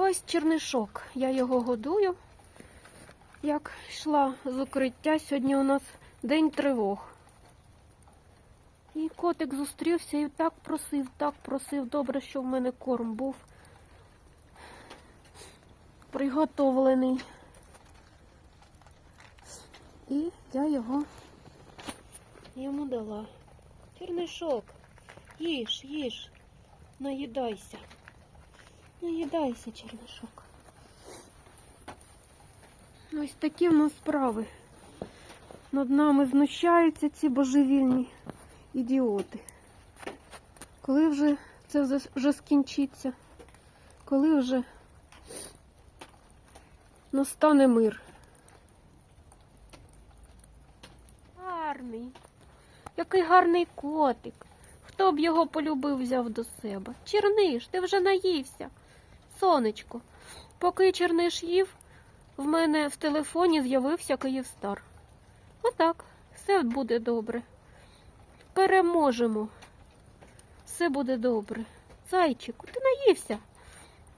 Ось чернишок. Я його годую. Як йшла з укриття, сьогодні у нас день тривог. І котик зустрівся і так просив, так просив. Добре, що в мене корм був приготовлений. І я його йому дала. Чернишок, їж, їж, наїдайся. Наїдайся, чернишок. Ось такі в нас справи. Над нами знущаються ці божевільні ідіоти. Коли вже це вже скінчиться? Коли вже настане мир? Гарний. Який гарний котик. Хто б його полюбив, взяв до себе? Черниш, ти вже наївся. Сонечко. Поки Черниш їв, в мене в телефоні з'явився Київстар. Отак, все буде добре. Переможемо. Все буде добре. Зайчику, ти наївся.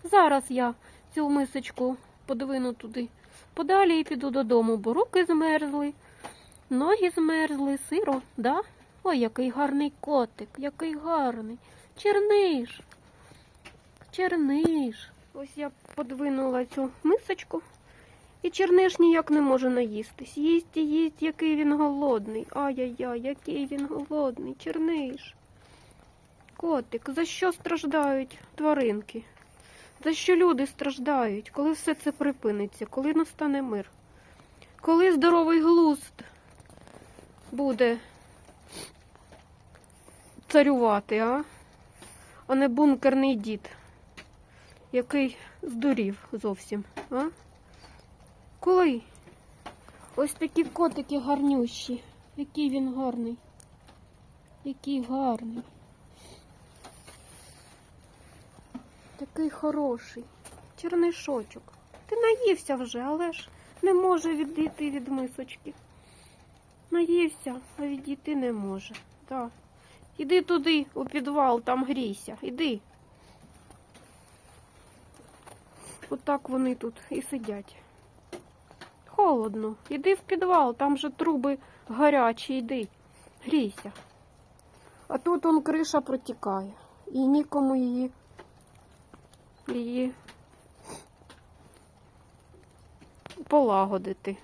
Зараз я цю мисочку подвину туди подалі і піду додому, бо руки змерзли, ноги змерзли, сиро, да? Ой, який гарний котик, який гарний. Черниш. Черниш. Ось я подвинула цю мисочку. І черниш ніяк не може наїстись. Їсть і їсть, який він голодний. Ай-яй-яй, який він голодний. Черниш. Котик, за що страждають тваринки? За що люди страждають? Коли все це припиниться? Коли настане мир? Коли здоровий глузд буде царювати, а? А не бункерний дід, який здурів зовсім, а? Коли? Ось такі котики гарнющі. Який він гарний. Який гарний. Такий хороший. Чернишочок. Ти наївся вже, але ж не може відійти від мисочки. Наївся, а відійти не може. Так. Іди туди, у підвал, там грійся. Іди. Отак вони тут і сидять. Холодно. Іди в підвал, там же труби гарячі, йди. Грійся. А тут он криша протікає. І нікому її, її полагодити.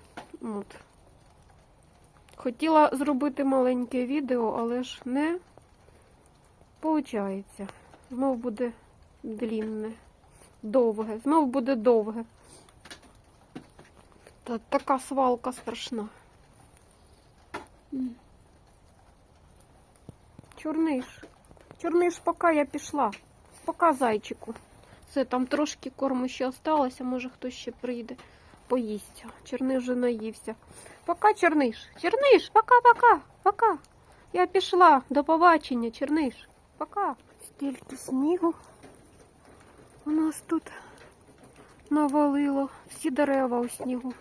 От. Хотіла зробити маленьке відео, але ж не виходить. Знов буде длінне, довге, знов буде довге. Та така свалка страшна. Чорниш. Чорниш, поки я пішла. Пока зайчику. Все, там трошки корму ще осталося, може хтось ще прийде, поїсть. Черниш вже наївся. Пока, Черниш. Черниш, пока-пока, пока. Я пішла. До побачення, Черниш. Пока. Стільки снігу у нас тут навалило. Всі дерева у снігу.